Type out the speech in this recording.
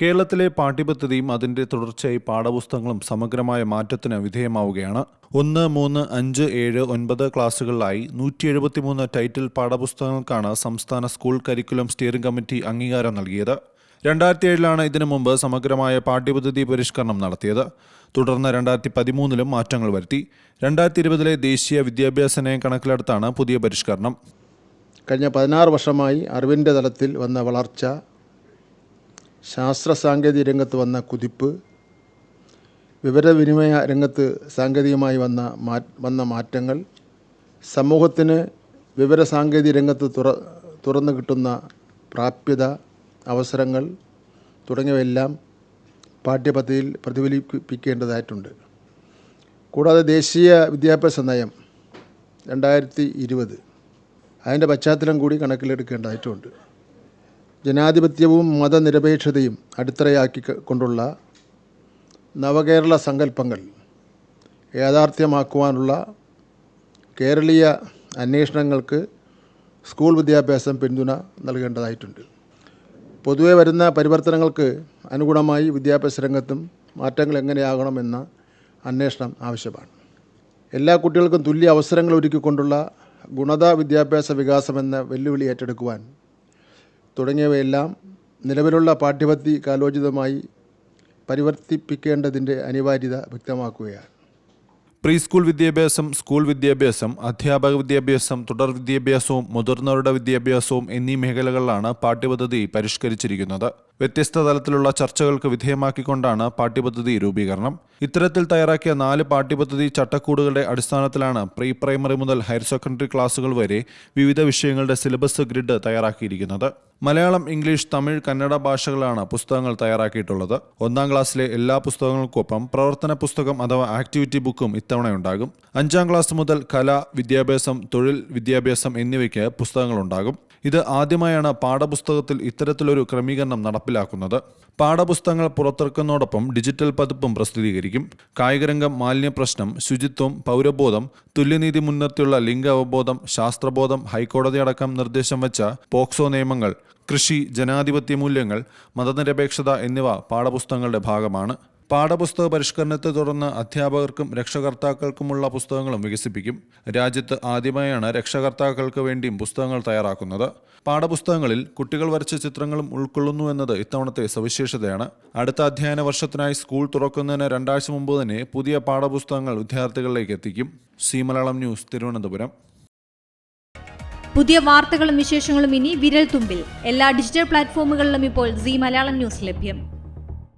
കേരളത്തിലെ പാഠ്യപദ്ധതിയും അതിന്റെ തുടർച്ചയായി പാഠപുസ്തകങ്ങളും സമഗ്രമായ മാറ്റത്തിന് വിധേയമാവുകയാണ്. ഒന്ന് മൂന്ന് അഞ്ച് ഏഴ് ഒൻപത് ക്ലാസ്സുകളിലായി നൂറ്റി എഴുപത്തിമൂന്ന് ടൈറ്റിൽ പാഠപുസ്തകങ്ങൾക്കാണ് സംസ്ഥാന സ്കൂൾ കരിക്കുലം സ്റ്റിയറിംഗ് കമ്മിറ്റി അംഗീകാരം നൽകിയത്. രണ്ടായിരത്തി ഏഴിലാണ് ഇതിനു മുമ്പ് സമഗ്രമായ പാഠ്യപദ്ധതി പരിഷ്കരണം നടത്തിയത്. തുടർന്ന് രണ്ടായിരത്തി പതിമൂന്നിലും മാറ്റങ്ങൾ വരുത്തി. രണ്ടായിരത്തി ഇരുപതിലെ ദേശീയ വിദ്യാഭ്യാസ നയം കണക്കിലെടുത്താണ് പുതിയ പരിഷ്കരണം. കഴിഞ്ഞ പതിനാറ് വർഷമായി അറിവിന്റെ തലത്തിൽ വന്ന വളർച്ച ശാസ്ത്ര സാങ്കേതിക രംഗത്ത് വന്ന കുതിപ്പ് വിവരവിനിമയ രംഗത്ത് സാങ്കേതികമായി വന്ന മാ വന്ന മാറ്റങ്ങൾ സമൂഹത്തിന് വിവര സാങ്കേതിക രംഗത്ത് തുറ തുറന്നു കിട്ടുന്ന പ്രാപ്യത അവസരങ്ങൾ തുടങ്ങിയവയെല്ലാം പാഠ്യപദ്ധതിയിൽ പ്രതിഫലിപ്പിക്കേണ്ടതായിട്ടുണ്ട്. കൂടാതെ ദേശീയ വിദ്യാഭ്യാസ നയം രണ്ടായിരത്തി ഇരുപത്. അതിന്റെ പശ്ചാത്തലം കൂടി കണക്കിലെടുക്കേണ്ടതായിട്ടുണ്ട്. ജനാധിപത്യവും മതനിരപേക്ഷതയും അടിത്തറയാക്കി കൊണ്ടുള്ള നവകേരള സങ്കല്പങ്ങൾ യാഥാർത്ഥ്യമാക്കുവാനുള്ള കേരളീയ അന്വേഷണങ്ങൾക്ക് സ്കൂൾ വിദ്യാഭ്യാസം പിന്തുണ നൽകേണ്ടതായിട്ടുണ്ട്. പൊതുവെ വരുന്ന പരിവർത്തനങ്ങൾക്ക് അനുഗുണമായി വിദ്യാഭ്യാസ രംഗത്തും മാറ്റങ്ങൾ എങ്ങനെയാകണമെന്ന അന്വേഷണം ആവശ്യമാണ്. എല്ലാ കുട്ടികൾക്കും തുല്യ അവസരങ്ങൾ ഒരുക്കിക്കൊണ്ടുള്ള ഗുണത വിദ്യാഭ്യാസ വികാസമെന്ന വെല്ലുവിളി ഏറ്റെടുക്കുവാൻ തുടങ്ങിയവയെല്ലാം നിലവിലുള്ള പാഠ്യപദ്ധതി കാലോചിതമായി പരിവർത്തിപ്പിക്കേണ്ടതിന്റെ അനിവാര്യത വ്യക്തമാക്കുകയാണ്. പ്രീ സ്കൂൾ വിദ്യാഭ്യാസം സ്കൂൾ വിദ്യാഭ്യാസം അധ്യാപക വിദ്യാഭ്യാസം തുടർ വിദ്യാഭ്യാസവും മുതിർന്നവരുടെ വിദ്യാഭ്യാസവും എന്നീ മേഖലകളിലാണ് പാഠ്യപദ്ധതി പരിഷ്കരിച്ചിരിക്കുന്നത്. വ്യത്യസ്ത തലത്തിലുള്ള ചർച്ചകൾക്ക് വിധേയമാക്കിക്കൊണ്ടാണ് പാഠ്യപദ്ധതി രൂപീകരണം. ഇത്തരത്തിൽ തയ്യാറാക്കിയ നാല് പാഠ്യപദ്ധതി ചട്ടക്കൂടുകളുടെ അടിസ്ഥാനത്തിലാണ് പ്രീ പ്രൈമറി മുതൽ ഹയർ സെക്കൻഡറി ക്ലാസുകൾ വരെ വിവിധ വിഷയങ്ങളുടെ സിലബസ് ഗ്രിഡ് തയ്യാറാക്കിയിരിക്കുന്നത്. മലയാളം ഇംഗ്ലീഷ് തമിഴ് കന്നഡ ഭാഷകളാണ് പുസ്തകങ്ങൾ തയ്യാറാക്കിയിട്ടുള്ളത്. ഒന്നാം ക്ലാസ്സിലെ എല്ലാ പുസ്തകങ്ങൾക്കൊപ്പം പ്രവർത്തന പുസ്തകം അഥവാ ആക്ടിവിറ്റി ബുക്കും ഇത്തവണയുണ്ടാകും. അഞ്ചാം ക്ലാസ് മുതൽ കല വിദ്യാഭ്യാസം തൊഴിൽ വിദ്യാഭ്യാസം എന്നിവയ്ക്ക് പുസ്തകങ്ങളുണ്ടാകും. ഇത് ആദ്യമായാണ് പാഠപുസ്തകത്തിൽ ഇത്തരത്തിലൊരു ക്രമീകരണം നടപ്പിലാക്കുന്നത്. പാഠപുസ്തകങ്ങൾ പുറത്തിറക്കുന്നതോടൊപ്പം ഡിജിറ്റൽ പതിപ്പും പ്രസിദ്ധീകരിക്കും. കായികരംഗം മാലിന്യ പ്രശ്നം ശുചിത്വം പൗരബോധം തുല്യനീതി മുൻനിർത്തിയുള്ള ലിംഗ അവബോധം ശാസ്ത്രബോധം ഹൈക്കോടതി അടക്കം നിർദ്ദേശം വെച്ച പോക്സോ നിയമങ്ങൾ കൃഷി ജനാധിപത്യ മൂല്യങ്ങൾ മതനിരപേക്ഷത എന്നിവ പാഠപുസ്തകങ്ങളുടെ ഭാഗമാണ്. പാഠപുസ്തക പരിഷ്കരണത്തെ തുടർന്ന് അധ്യാപകർക്കും രക്ഷകർത്താക്കൾക്കുമുള്ള പുസ്തകങ്ങളും വികസിപ്പിക്കും. രാജ്യത്ത് ആദ്യമായാണ് രക്ഷകർത്താക്കൾക്ക് വേണ്ടിയും പുസ്തകങ്ങൾ തയ്യാറാക്കുന്നത്. പാഠപുസ്തകങ്ങളിൽ കുട്ടികൾ വരച്ച ചിത്രങ്ങളും ഉൾക്കൊള്ളുന്നു എന്നത് ഇത്തവണത്തെ സവിശേഷതയാണ്. അടുത്ത അധ്യയന വർഷത്തിനായി സ്കൂൾ തുറക്കുന്നതിന് രണ്ടാഴ്ച മുമ്പ് തന്നെ പുതിയ പാഠപുസ്തകങ്ങൾ വിദ്യാർത്ഥികളിലേക്ക് എത്തിക്കും. C Malayalam news Thiruvananthapuram. പുതിയ വാർത്തകളും വിശേഷങ്ങളും ഇനി വിരൽ തുമ്പിൽ എല്ലാ ഡിജിറ്റൽ പ്ലാറ്റ്ഫോമുകളിലും ഇപ്പോൾ സി മലയാളം ന്യൂസ് ലഭ്യം.